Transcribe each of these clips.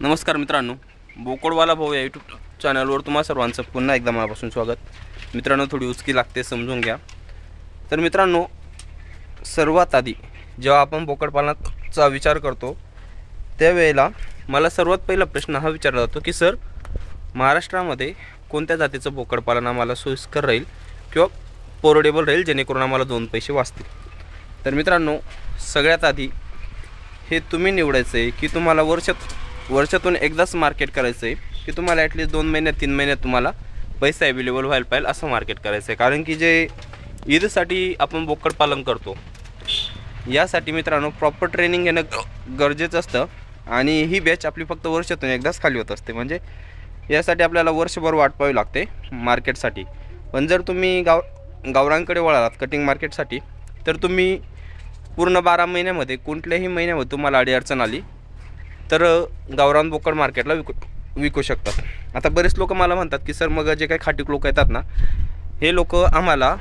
नमस्कार मित्रांनो बोकडवाला भाऊ या यूट्यूब चॅनलवर तुम्हा सर्वांचं पुन्हा एकदा मनापासून स्वागत. मित्रांनो थोडी उचकी लागते समजून घ्या. तर मित्रांनो सर्वात आधी जेव्हा आपण बोकडपालनाचा विचार करतो त्यावेळेला मला सर्वात पहिला प्रश्न हा विचारला जातो की सर महाराष्ट्रामध्ये कोणत्या जातीचं बोकडपालन आम्हाला सोयीस्कर राहील किंवा पोर्डेबल राहील जेणेकरून आम्हाला दोन पैसे वाचतील? तर मित्रांनो सगळ्यात आधी हे तुम्ही निवडायचं आहे की तुम्हाला वर्षात वर्षातून एकदाच मार्केट करायचं आहे की तुम्हाला ॲटलीस्ट दोन महिन्यात तीन महिन्यात तुम्हाला पैसा अवेलेबल व्हायला पाहिजे असं मार्केट करायचं आहे कारण की जे ईदसाठी आपण बोकड पालन करतो यासाठी मित्रांनो प्रॉपर ट्रेनिंग घेणं गरजेचं असतं. आणि ही बॅच आपली फक्त वर्षातून एकदाच खाली होत असते. म्हणजे यासाठी आपल्याला वर्षभर वाट पाहावी लागते मार्केटसाठी पण जर तुम्ही गाव गावरांकडे वळालात कटिंग मार्केटसाठी तर तुम्ही पूर्ण बारा महिन्यामध्ये कोणत्याही महिन्यामध्ये तुम्हाला अडीअडचण आली तर गावरान बोकड मार्केटला विकू विकू शकतात. आता बरेच लोक मला म्हणतात की सर मग जे काही खाटीक लोक येतात ना हे लोक आम्हाला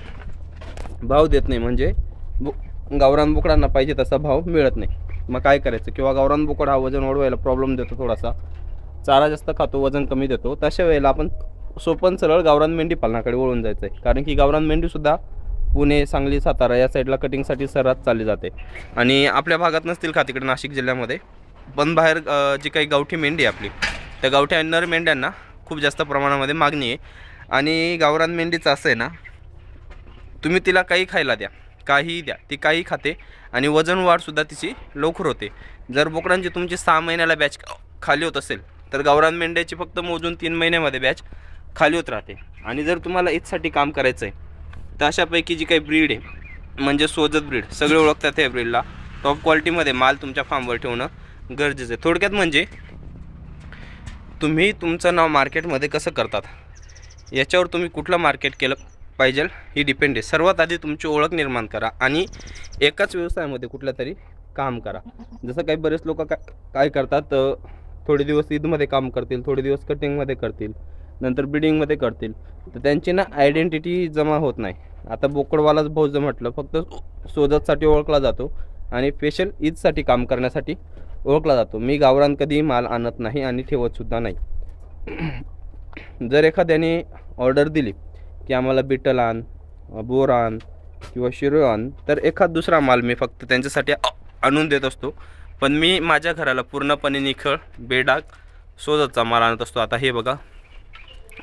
भाव देत नाही. म्हणजे बो गावरान बोकडांना पाहिजे तसा भाव मिळत नाही. मग काय करायचं? किंवा गावरान बोकड हा वजन वाढवायला प्रॉब्लेम देतो थोडासा. चारा जास्त खातो वजन कमी देतो. तशा वेळेला आपण सोपन सरळ गावरान मेंढी पालनाकडे वळून जायचं आहे कारण की गावरान मेंढीसुद्धा पुणे सांगली सातारा या साईडला कटिंगसाठी सर्रात चालली जाते. आणि आपल्या भागात नसतील का तिकडे नाशिक जिल्ह्यामध्ये? पण बाहेर जी काही गावठी मेंढी आहे आपली त्या गावठी नर मेंढ्यांना खूप जास्त प्रमाणामध्ये मागणी आहे. आणि गावरान मेंढीचं असं आहे ना तुम्ही तिला काही खायला द्या काहीही द्या ती काही खाते आणि वजन वाढसुद्धा तिची लवकर होते. जर बोकडांची तुमची सहा महिन्याला बॅच खाली होत असेल तर गावरान मेंढ्याची फक्त मोजून तीन महिन्यामध्ये बॅच खाली होत राहते. आणि जर तुम्हाला इथसाठी काम करायचं आहे तर अशापैकी जी काही ब्रीड आहे म्हणजे सोजत ब्रीड सगळे ओळखतात या ब्रीडला. टॉप क्वालिटीमध्ये माल तुमच्या फार्मवर ठेवणं गरजेचं आहे. थोडक्यात म्हणजे तुम्ही तुमचं नाव मार्केटमध्ये कसं करतात? याच्यावर तुम्ही कुठलं मार्केट केलं पाहिजे ही डिपेंड आहे. सर्वात आधी तुमची ओळख निर्माण करा आणि एकाच व्यवसायामध्ये कुठल्या तरी काम करा. जसं काही बरेच लोक काय काय करतात थोडे दिवस ईदमध्ये काम करतील थोडे दिवस कटिंगमध्ये करतील नंतर बिडिंगमध्ये करतील. तर त्यांची ना आयडेंटिटी जमा होत नाही. आता बोकडवालाच भाऊज म्हटलं फक्त सोजतसाठी ओळखला जातो आणि स्पेशल ईदसाठी काम करण्यासाठी ओळखला जातो. मी गावरान कधी माल आणत नाही आणि ठेवतसुद्धा नाही. जर एखाद्याने ऑर्डर दिली की आम्हाला बिटल आण बोर आण किंवा शिरो आण तर एखाद दुसरा माल मी फक्त त्यांच्यासाठी आणून देत असतो. पण मी माझ्या घराला पूर्णपणे निखळ बेडाग सोजतचा माल आणत असतो. आता हे बघा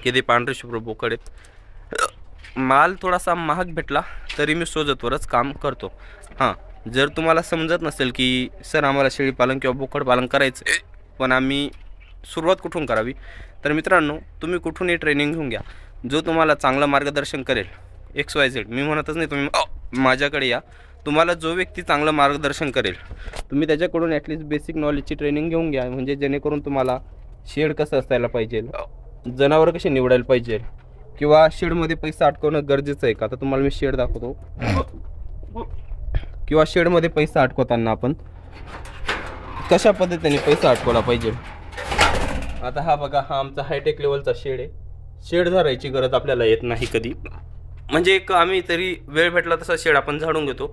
किती पांढरे शुभ्र बोकड आहेत. माल थोडासा महाग भेटला तरी मी सोजतवरच काम करतो. हां जर तुम्हाला समजत नसेल की सर आम्हाला शेळीपालन किंवा बोकडपालन करायचं आहे पण आम्ही सुरुवात कुठून करावी? तर मित्रांनो तुम्ही कुठूनही ट्रेनिंग घेऊन घ्या. जो तुम्हाला चांगलं मार्गदर्शन करेल एक्स वाय झेड मी म्हणतच नाही तुम्ही माझ्याकडे या. तुम्हाला जो व्यक्ती चांगलं मार्गदर्शन करेल तुम्ही त्याच्याकडून ॲटलिस्ट बेसिक नॉलेजची ट्रेनिंग घेऊन घ्या. म्हणजे जेणेकरून तुम्हाला शेड कसं असायला पाहिजे जनावरं कसे निवडायला पाहिजे किंवा शेडमध्ये पैसा अटकवणं गरजेचं आहे का? तर तुम्हाला मी शेड दाखवतो. किंवा शेडमध्ये पैसा अटकवताना आपण कशा पद्धतीने पैसा अटकवला पाहिजे? आता हा बघा हा आमचा हायटेक लेवलचा शेड आहे. शेड झाडायची गरज आपल्याला येत नाही कधी. म्हणजे एक आम्ही तरी वेळ भेटला तसा शेड आपण झाडून घेतो.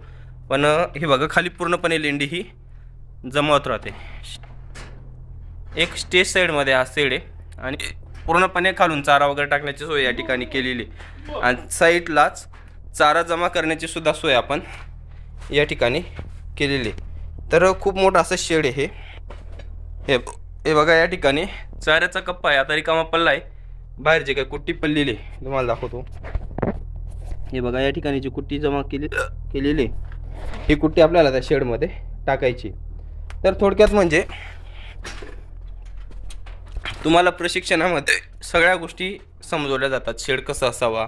पण हे बघा खाली पूर्णपणे लेंडी ही जमावत राहते. एक स्टेज साईडमध्ये हा शेड आहे. आणि पूर्णपणे खालून चारा वगैरे टाकण्याची सोय या ठिकाणी केलेली आणि साईडलाच चारा जमा करण्याची सुद्धा सोय आपण या ठिकाणी केलेली आहे. तर खूप मोठं असं शेड आहे हे. हे बघा या ठिकाणी चाऱ्याचा कप्पा आहे. आता रिकामा पल्ला आहे बाहेर जे काय कुट्टी पडलेली आहे तुम्हाला दाखवतो. हे बघा या ठिकाणी जी कुट्टी जमा केली केलेली आहे, ही कुट्टी आपल्याला त्या शेडमध्ये टाकायची तर थोडक्यात म्हणजे तुम्हाला प्रशिक्षणामध्ये सगळ्या गोष्टी समजवल्या जातात. शेड कसं असावा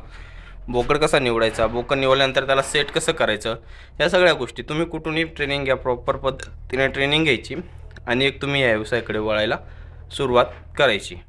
बोकड कसा निवडायचा बोकड निवडल्यानंतर त्याला सेट कसं करायचं या सगळ्या गोष्टी तुम्ही कुठूनही ट्रेनिंग घ्या प्रॉपर पद्धतीने ट्रेनिंग घ्यायची आणि एक तुम्ही या व्यवसायाकडे वळायला सुरुवात करायची.